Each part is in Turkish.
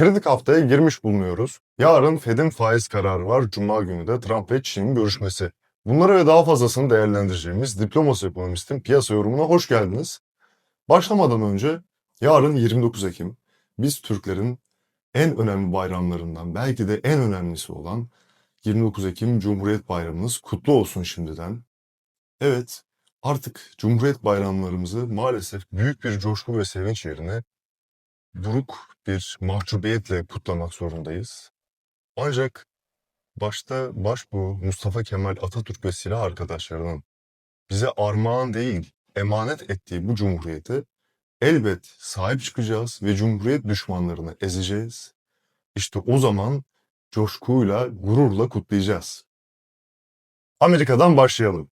Kritik haftaya girmiş bulunuyoruz. Yarın Fed'in faiz kararı var. Cuma günü de Trump ve Çin'in görüşmesi. Bunları ve daha fazlasını değerlendireceğimiz Diploması Ekonomist'in piyasa yorumuna hoş geldiniz. Başlamadan önce yarın 29 Ekim biz Türklerin en önemli bayramlarından belki de en önemlisi olan 29 Ekim Cumhuriyet Bayramımız kutlu olsun şimdiden. Evet, artık Cumhuriyet bayramlarımızı maalesef büyük bir coşku ve sevinç yerine buruk bir mahcubiyetle kutlamak zorundayız. Ancak başta başbuğ Mustafa Kemal Atatürk ve silah arkadaşlarının bize armağan değil, emanet ettiği bu cumhuriyete elbet sahip çıkacağız ve cumhuriyet düşmanlarını ezeceğiz. İşte o zaman coşkuyla, gururla kutlayacağız. Amerika'dan başlayalım.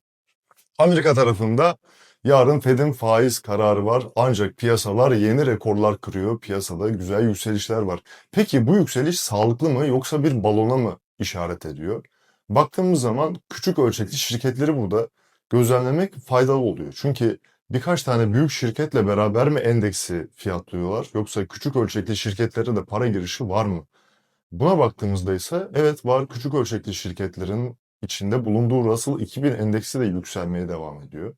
Amerika tarafında yarın Fed'in faiz kararı var ancak piyasalar yeni rekorlar kırıyor. Piyasada güzel yükselişler var. Peki bu yükseliş sağlıklı mı yoksa bir balona mı işaret ediyor? Baktığımız zaman küçük ölçekli şirketleri burada gözlemlemek faydalı oluyor. Çünkü birkaç tane büyük şirketle beraber mi endeksi fiyatlıyorlar yoksa küçük ölçekli şirketlere de para girişi var mı? Buna baktığımızda ise evet var küçük ölçekli şirketlerin içinde bulunduğu Russell 2000 endeksi de yükselmeye devam ediyor.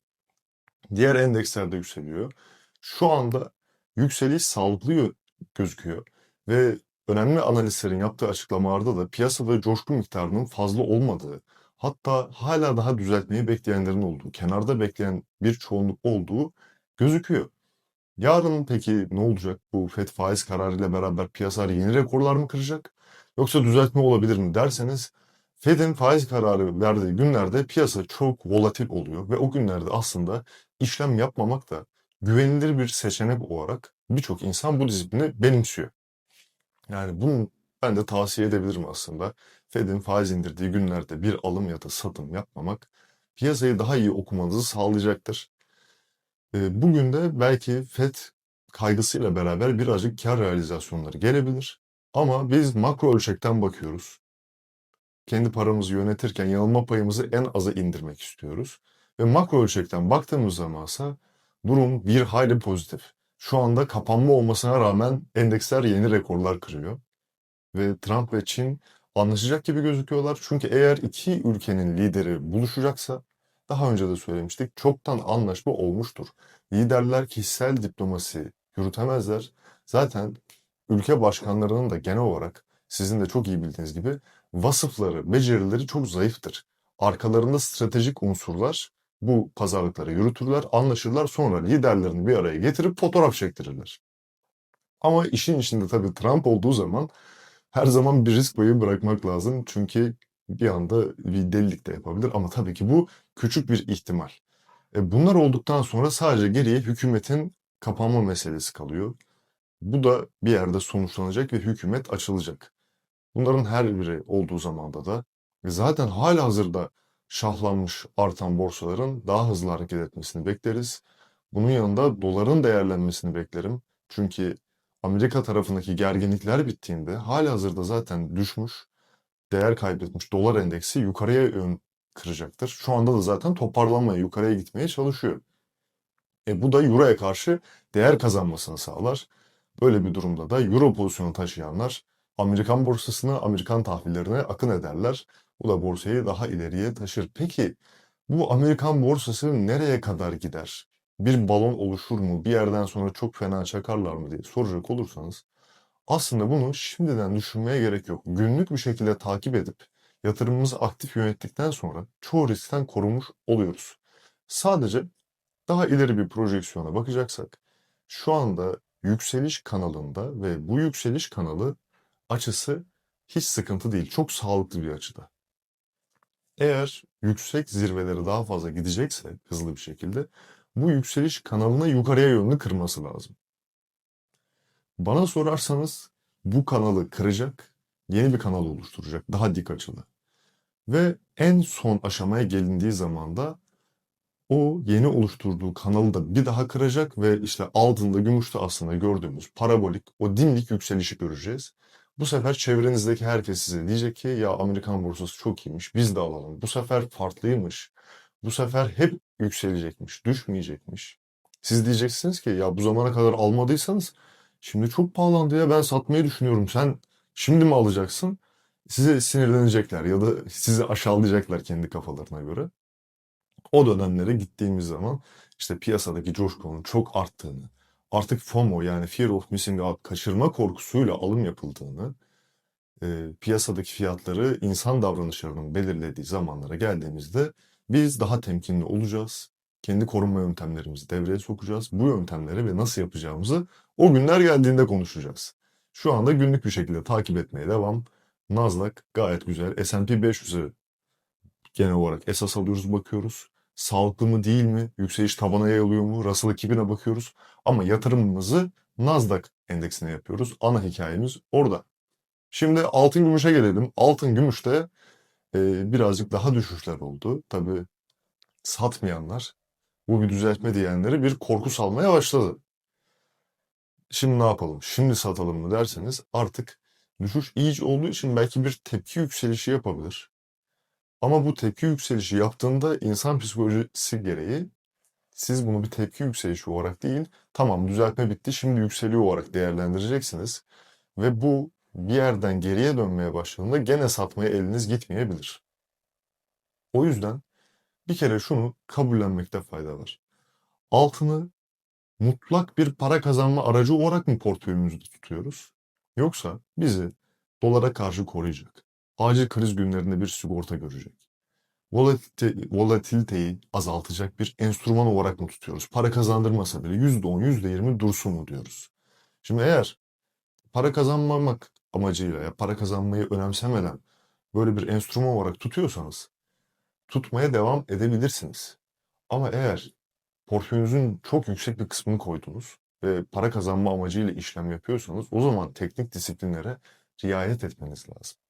Diğer endeksler de yükseliyor. Şu anda yükseliş sağlıklı gö- gözüküyor ve önemli analistlerin yaptığı açıklamalarda da piyasada coşku miktarının fazla olmadığı, hatta hala daha düzeltmeyi bekleyenlerin olduğu, kenarda bekleyen bir çoğunluk olduğu gözüküyor. Yarın peki ne olacak? Bu FED faiz kararıyla beraber piyasalar yeni rekorlar mı kıracak? Yoksa düzeltme olabilir mi derseniz Fed'in faiz kararı verdiği günlerde piyasa çok volatil oluyor ve o günlerde aslında işlem yapmamak da güvenilir bir seçenek olarak birçok insan bu disiplini benimsiyor. Yani bunu ben de tavsiye edebilirim aslında. Fed'in faiz indirdiği günlerde bir alım ya da satım yapmamak piyasayı daha iyi okumanızı sağlayacaktır. Ee, Bugün de belki FED kaygısıyla beraber birazcık kar realizasyonları gelebilir. Ama biz makro ölçekten bakıyoruz. Kendi paramızı yönetirken yanılma payımızı en aza indirmek istiyoruz. Ve makro ölçekten baktığımız zamansa durum bir hayli pozitif. Şu anda kapanma olmasına rağmen endeksler yeni rekorlar kırıyor. Ve Trump ve Çin anlaşacak gibi gözüküyorlar. Çünkü eğer iki ülkenin lideri buluşacaksa daha önce de söylemiştik çoktan anlaşma olmuştur. Liderler kişisel diplomasi yürütemezler. Zaten ülke başkanlarının da genel olarak sizin de çok iyi bildiğiniz gibi vasıfları, becerileri çok zayıftır. Arkalarında stratejik unsurlar bu pazarlıkları yürütürler, anlaşırlar sonra liderlerini bir araya getirip fotoğraf çektirirler. Ama işin içinde tabii Trump olduğu zaman her zaman bir risk payı bırakmak lazım. Çünkü bir anda bir delilik de yapabilir ama tabii ki bu küçük bir ihtimal. E bunlar olduktan sonra sadece geriye hükümetin kapanma meselesi kalıyor. Bu da bir yerde sonuçlanacak ve hükümet açılacak. Bunların her biri olduğu zamanda da zaten halihazırda şahlanmış artan borsaların daha hızlı hareket etmesini bekleriz. Bunun yanında doların değerlenmesini beklerim. Çünkü Amerika tarafındaki gerginlikler bittiğinde halihazırda zaten düşmüş, değer kaybetmiş dolar endeksi yukarıya yön kıracaktır. Şu anda da zaten toparlanmaya, yukarıya gitmeye çalışıyor. E bu da Euro'ya karşı değer kazanmasını sağlar. Böyle bir durumda da Euro pozisyonu taşıyanlar Amerikan borsasına, Amerikan tahvillerine akın ederler. Bu da borsayı daha ileriye taşır. Peki bu Amerikan borsası nereye kadar gider? Bir balon oluşur mu? Bir yerden sonra çok fena çakarlar mı diye soracak olursanız aslında bunu şimdiden düşünmeye gerek yok. Günlük bir şekilde takip edip yatırımımızı aktif yönettikten sonra çoğu riskten korunmuş oluyoruz. Sadece daha ileri bir projeksiyona bakacaksak şu anda yükseliş kanalında ve bu yükseliş kanalı açısı hiç sıkıntı değil. Çok sağlıklı bir açıda. Eğer yüksek zirvelere daha fazla gidecekse hızlı bir şekilde bu yükseliş kanalına yukarıya yönlü kırması lazım. Bana sorarsanız bu kanalı kıracak, yeni bir kanal oluşturacak, daha dik açılı. Ve en son aşamaya gelindiği zaman da o yeni oluşturduğu kanalı da bir daha kıracak ve işte altında, gümüşte aslında gördüğümüz parabolik, o dimdik yükselişi göreceğiz. Bu sefer çevrenizdeki herkes size diyecek ki ya Amerikan borsası çok iyiymiş, biz de alalım. Bu sefer farklıymış. Bu sefer hep yükselecekmiş, düşmeyecekmiş. Siz diyeceksiniz ki ya bu zamana kadar almadıysanız Şimdi çok pahalandı ya ben satmayı düşünüyorum. Sen şimdi mi alacaksın? Size sinirlenecekler ya da sizi aşağılayacaklar kendi kafalarına göre. O dönemlere gittiğimiz zaman işte piyasadaki coşkunun çok arttığını, artık FOMO yani Fear of Missing Out kaçırma korkusuyla alım yapıldığını, e, piyasadaki fiyatları insan davranışlarının belirlediği zamanlara geldiğimizde biz daha temkinli olacağız. Kendi korunma yöntemlerimizi devreye sokacağız. Bu yöntemleri ve nasıl yapacağımızı o günler geldiğinde konuşacağız. Şu anda günlük bir şekilde takip etmeye devam. Nasdaq gayet güzel. S&P 500'ü genel olarak esas alıyoruz bakıyoruz. Sağlıklı mı değil mi? Yükseliş tabana yayılıyor mu? Russell 2000'e bakıyoruz. Ama yatırımımızı Nasdaq endeksine yapıyoruz. Ana hikayemiz orada. Şimdi altın gümüşe gelelim. Altın gümüşte e, birazcık daha düşüşler oldu. Tabii satmayanlar bu bir düzeltme diyenleri bir korku salmaya başladı. Şimdi ne yapalım? Şimdi satalım mı derseniz artık düşüş iyice olduğu için belki bir tepki yükselişi yapabilir. Ama bu tepki yükselişi yaptığında insan psikolojisi gereği siz bunu bir tepki yükselişi olarak değil, tamam düzeltme bitti şimdi yükseliyor olarak değerlendireceksiniz. Ve bu bir yerden geriye dönmeye başladığında gene satmaya eliniz gitmeyebilir. O yüzden bir kere şunu kabullenmekte fayda var. Altını mutlak bir para kazanma aracı olarak mı portföyümüzde tutuyoruz? Yoksa bizi dolara karşı koruyacak, acil kriz günlerinde bir sigorta görecek, volatilite, volatiliteyi azaltacak bir enstrüman olarak mı tutuyoruz? Para kazandırmasa bile %10, %20 dursun mu diyoruz? Şimdi eğer para kazanmamak amacıyla ya para kazanmayı önemsemeden böyle bir enstrüman olarak tutuyorsanız tutmaya devam edebilirsiniz. Ama eğer portföyünüzün çok yüksek bir kısmını koydunuz ve para kazanma amacıyla işlem yapıyorsanız o zaman teknik disiplinlere riayet etmeniz lazım.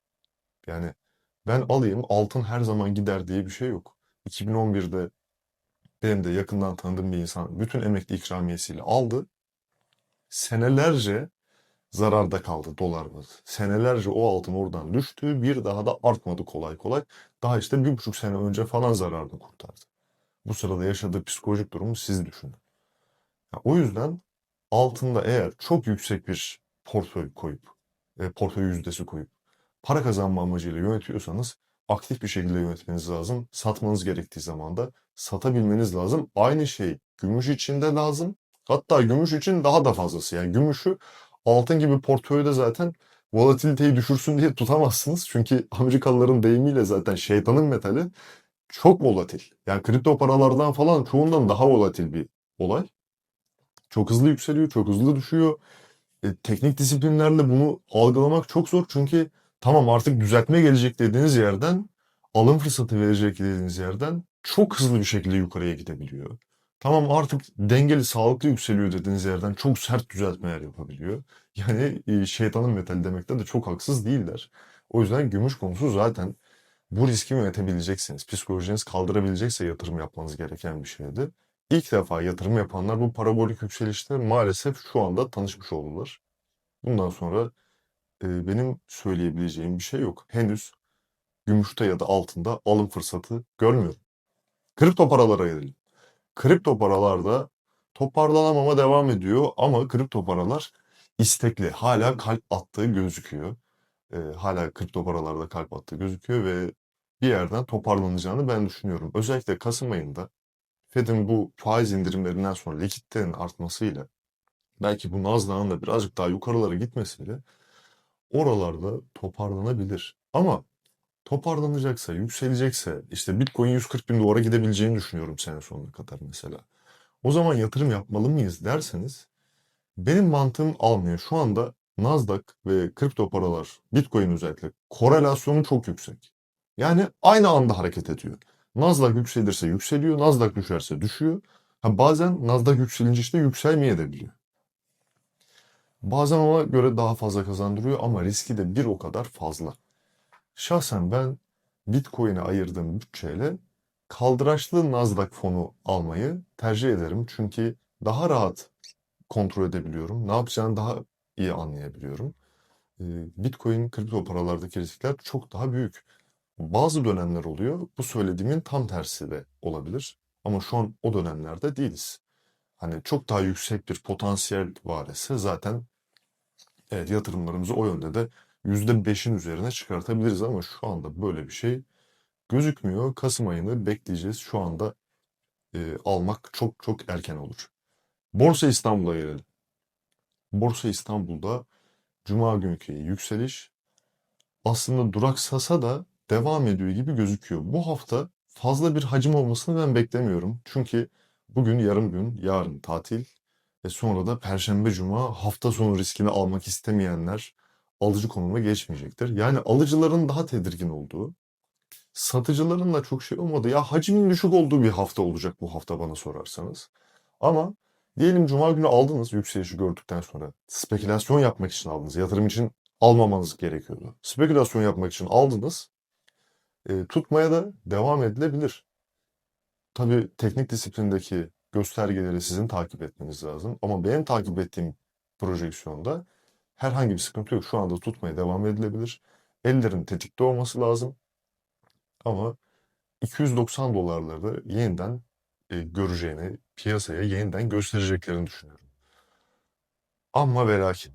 Yani ben alayım altın her zaman gider diye bir şey yok. 2011'de benim de yakından tanıdığım bir insan bütün emekli ikramiyesiyle aldı. Senelerce zararda kaldı dolar bazı. Senelerce o altın oradan düştü. Bir daha da artmadı kolay kolay. Daha işte bir buçuk sene önce falan zararını kurtardı. Bu sırada yaşadığı psikolojik durumu siz düşünün. Ya o yüzden altında eğer çok yüksek bir portföy koyup, e, portföy yüzdesi koyup para kazanma amacıyla yönetiyorsanız aktif bir şekilde yönetmeniz lazım. Satmanız gerektiği zaman da satabilmeniz lazım. Aynı şey gümüş için de lazım. Hatta gümüş için daha da fazlası. Yani gümüşü altın gibi portföyde zaten volatiliteyi düşürsün diye tutamazsınız. Çünkü Amerikalıların deyimiyle zaten şeytanın metali çok volatil. Yani kripto paralardan falan çoğundan daha volatil bir olay. Çok hızlı yükseliyor, çok hızlı düşüyor. E, teknik disiplinlerle bunu algılamak çok zor çünkü tamam artık düzeltme gelecek dediğiniz yerden, alım fırsatı verecek dediğiniz yerden çok hızlı bir şekilde yukarıya gidebiliyor. Tamam artık dengeli, sağlıklı yükseliyor dediğiniz yerden çok sert düzeltmeler yapabiliyor. Yani e, şeytanın metali demekte de çok haksız değiller. O yüzden gümüş konusu zaten bu riski yönetebileceksiniz. Psikolojiniz kaldırabilecekse yatırım yapmanız gereken bir şeydi. İlk defa yatırım yapanlar bu parabolik yükselişte maalesef şu anda tanışmış oldular. Bundan sonra benim söyleyebileceğim bir şey yok. Henüz gümüşte ya da altında alım fırsatı görmüyorum. Kripto paralara gelelim. Kripto paralarda toparlanamama devam ediyor ama kripto paralar istekli. Hala kalp attığı gözüküyor. E, hala kripto paralarda kalp attığı gözüküyor ve bir yerden toparlanacağını ben düşünüyorum. Özellikle Kasım ayında Fed'in bu faiz indirimlerinden sonra likiditenin artmasıyla belki bu Nasdaq'ın da birazcık daha yukarılara gitmesiyle oralarda toparlanabilir. Ama toparlanacaksa, yükselecekse işte Bitcoin 140 bin dolara gidebileceğini düşünüyorum sene sonuna kadar mesela. O zaman yatırım yapmalı mıyız derseniz benim mantığım almıyor. Şu anda Nasdaq ve kripto paralar, Bitcoin özellikle korelasyonu çok yüksek. Yani aynı anda hareket ediyor. Nasdaq yükselirse yükseliyor, Nasdaq düşerse düşüyor. Ha bazen Nasdaq yükselince işte yükselmeye de biliyor. Bazen ona göre daha fazla kazandırıyor ama riski de bir o kadar fazla. Şahsen ben Bitcoin'e ayırdığım bütçeyle kaldıraçlı Nasdaq fonu almayı tercih ederim. Çünkü daha rahat kontrol edebiliyorum. Ne yapacağını daha iyi anlayabiliyorum. Ee, Bitcoin, kripto paralardaki riskler çok daha büyük. Bazı dönemler oluyor. Bu söylediğimin tam tersi de olabilir. Ama şu an o dönemlerde değiliz. Hani çok daha yüksek bir potansiyel var zaten Evet yatırımlarımızı o yönde de %5'in üzerine çıkartabiliriz ama şu anda böyle bir şey gözükmüyor. Kasım ayını bekleyeceğiz. Şu anda e, almak çok çok erken olur. Borsa İstanbul'a gelelim. Borsa İstanbul'da Cuma günkü yükseliş aslında duraksasa da devam ediyor gibi gözüküyor. Bu hafta fazla bir hacim olmasını ben beklemiyorum. Çünkü bugün yarım gün, yarın tatil ve sonra da Perşembe Cuma hafta sonu riskini almak istemeyenler alıcı konuma geçmeyecektir. Yani alıcıların daha tedirgin olduğu, satıcıların da çok şey olmadı. Ya hacmin düşük olduğu bir hafta olacak bu hafta bana sorarsanız. Ama diyelim Cuma günü aldınız yükselişi gördükten sonra. Spekülasyon yapmak için aldınız. Yatırım için almamanız gerekiyordu. Spekülasyon yapmak için aldınız. E, tutmaya da devam edilebilir. Tabii teknik disiplindeki göstergeleri sizin takip etmeniz lazım. Ama benim takip ettiğim projeksiyonda herhangi bir sıkıntı yok. Şu anda tutmaya devam edilebilir. Ellerin tetikte olması lazım. Ama 290 dolarları yeniden e, göreceğini, piyasaya yeniden göstereceklerini düşünüyorum. Ama ve lakin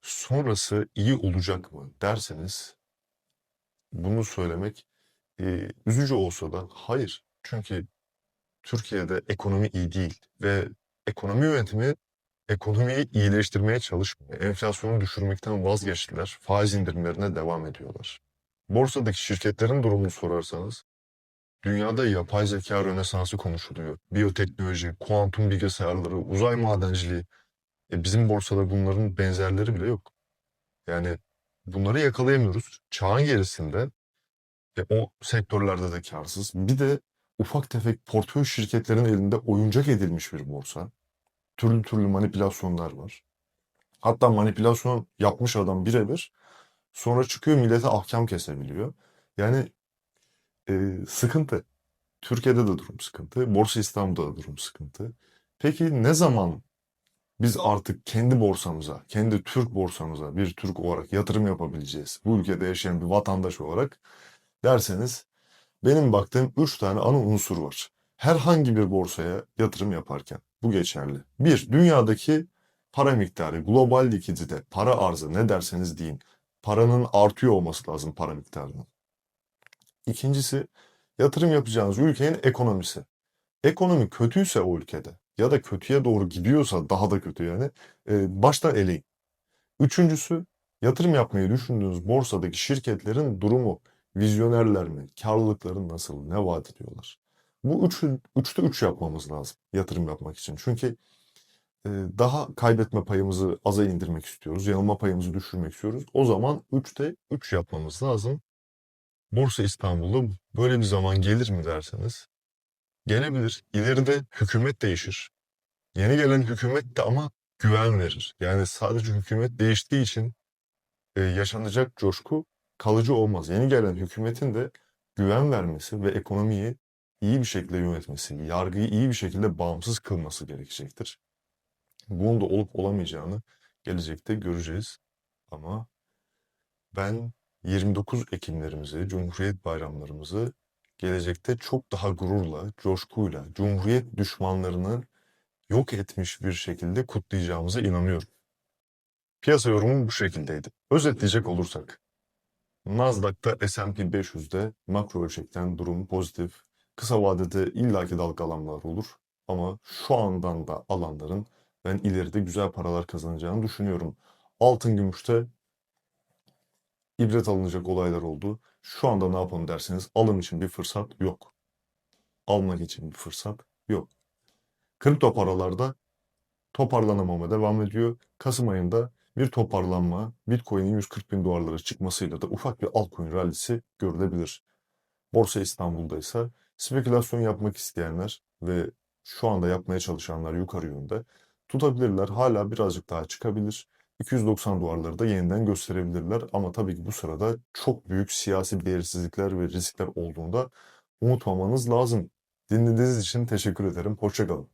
sonrası iyi olacak mı derseniz bunu söylemek e, üzücü olsa da hayır. Çünkü Türkiye'de ekonomi iyi değil ve ekonomi yönetimi ekonomiyi iyileştirmeye çalışmıyor. Enflasyonu düşürmekten vazgeçtiler. Faiz indirimlerine devam ediyorlar. Borsadaki şirketlerin durumunu sorarsanız dünyada yapay zeka rönesansı konuşuluyor. Biyoteknoloji, kuantum bilgisayarları, uzay madenciliği. E bizim borsada bunların benzerleri bile yok. Yani bunları yakalayamıyoruz. Çağın gerisinde ve o sektörlerde de karsız. Bir de ufak tefek portföy şirketlerin elinde oyuncak edilmiş bir borsa. Türlü türlü manipülasyonlar var. Hatta manipülasyon yapmış adam birebir sonra çıkıyor millete ahkam kesebiliyor. Yani e, sıkıntı. Türkiye'de de durum sıkıntı. Borsa İstanbul'da da durum sıkıntı. Peki ne zaman biz artık kendi borsamıza, kendi Türk borsamıza bir Türk olarak yatırım yapabileceğiz? Bu ülkede yaşayan bir vatandaş olarak derseniz benim baktığım 3 tane ana unsur var. Herhangi bir borsaya yatırım yaparken bu geçerli. Bir, dünyadaki para miktarı, global likidite, para arzı ne derseniz deyin. Paranın artıyor olması lazım para miktarının. İkincisi, yatırım yapacağınız ülkenin ekonomisi. Ekonomi kötüyse o ülkede ya da kötüye doğru gidiyorsa daha da kötü yani e, baştan eleyin. Üçüncüsü, yatırım yapmayı düşündüğünüz borsadaki şirketlerin durumu. Vizyonerler mi? Karlılıkları nasıl? Ne vaat ediyorlar? Bu üçü, üçte üç yapmamız lazım yatırım yapmak için. Çünkü daha kaybetme payımızı aza indirmek istiyoruz. Yanılma payımızı düşürmek istiyoruz. O zaman üçte üç yapmamız lazım. Borsa İstanbul'da böyle bir zaman gelir mi derseniz gelebilir. İleride hükümet değişir. Yeni gelen hükümet de ama güven verir. Yani sadece hükümet değiştiği için yaşanacak coşku kalıcı olmaz. Yeni gelen hükümetin de güven vermesi ve ekonomiyi iyi bir şekilde yönetmesi, yargıyı iyi bir şekilde bağımsız kılması gerekecektir. Bunun da olup olamayacağını gelecekte göreceğiz. Ama ben 29 Ekimlerimizi, Cumhuriyet bayramlarımızı gelecekte çok daha gururla, coşkuyla, Cumhuriyet düşmanlarını yok etmiş bir şekilde kutlayacağımıza inanıyorum. Piyasa yorumum bu şekildeydi. Özetleyecek olursak, Nasdaq'ta S&P 500'de makro ölçekten durum pozitif. Kısa vadede illaki dalgalanmalar olur ama şu andan da alanların ben ileride güzel paralar kazanacağını düşünüyorum. Altın gümüşte ibret alınacak olaylar oldu. Şu anda ne yapalım derseniz alım için bir fırsat yok. Almak için bir fırsat yok. Kripto paralarda toparlanamama devam ediyor. Kasım ayında bir toparlanma, Bitcoin'in 140 bin dolarlara çıkmasıyla da ufak bir altcoin rallisi görülebilir. Borsa İstanbul'da ise spekülasyon yapmak isteyenler ve şu anda yapmaya çalışanlar yukarı yönde tutabilirler. Hala birazcık daha çıkabilir. 290 dolarları da yeniden gösterebilirler. Ama tabii ki bu sırada çok büyük siyasi belirsizlikler ve riskler olduğunda unutmamanız lazım. Dinlediğiniz için teşekkür ederim. Hoşçakalın.